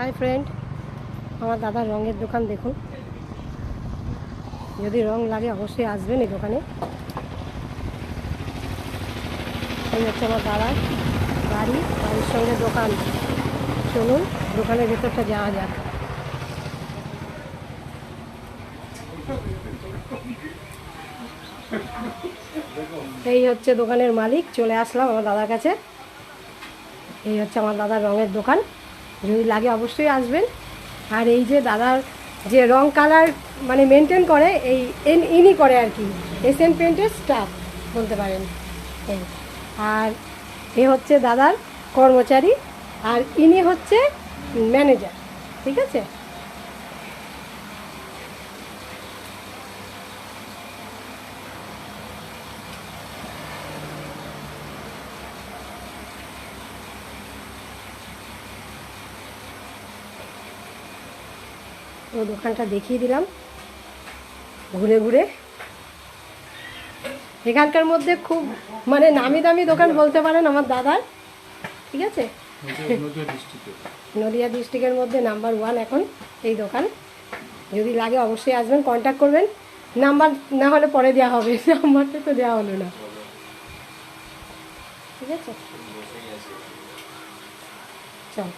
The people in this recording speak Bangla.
হাই ফ্রেন্ড আমার দাদার রঙের দোকান দেখুন। যদি রং লাগে, অবশ্যই আসবেন এই দোকানে। এই হচ্ছে আমার দাদার বাড়ি, বাড়ির সঙ্গে দোকান। চলুন, দোকানের ভেতরটা যাওয়া যাক। এই হচ্ছে দোকানের মালিক, চলে আসলাম আমার দাদার কাছে। এই হচ্ছে আমার দাদার রঙের দোকান। যদি লাগে অবশ্যই আসবেন। আর এই যে দাদার যে রং কালার মানে মেনটেন করে, এই এন ইনি করে আর কি এশিয়ান পেন্টের স্টাফ বলতে পারেন। আর এ হচ্ছে দাদার কর্মচারী, আর ইনি হচ্ছে ম্যানেজার ঠিক আছে? ও দোকানটা দেখিয়ে দিলাম। ঘুরে ঘুরে। এখানকার মধ্যে খুব মানে নামি দামি দোকান বলতে পারেন আমার দাদার। ঠিক আছে? নদিয়া ডিস্ট্রিক্টের মধ্যে নাম্বার ওয়ান এখন এই দোকান। যদি লাগে অবশ্যই আসবেন কন্ট্যাক্ট করবেন। নাম্বার না হলে পরে দেওয়া হবে। নাম্বারটা তো দেওয়া হলো না। ঠিক আছে? চল।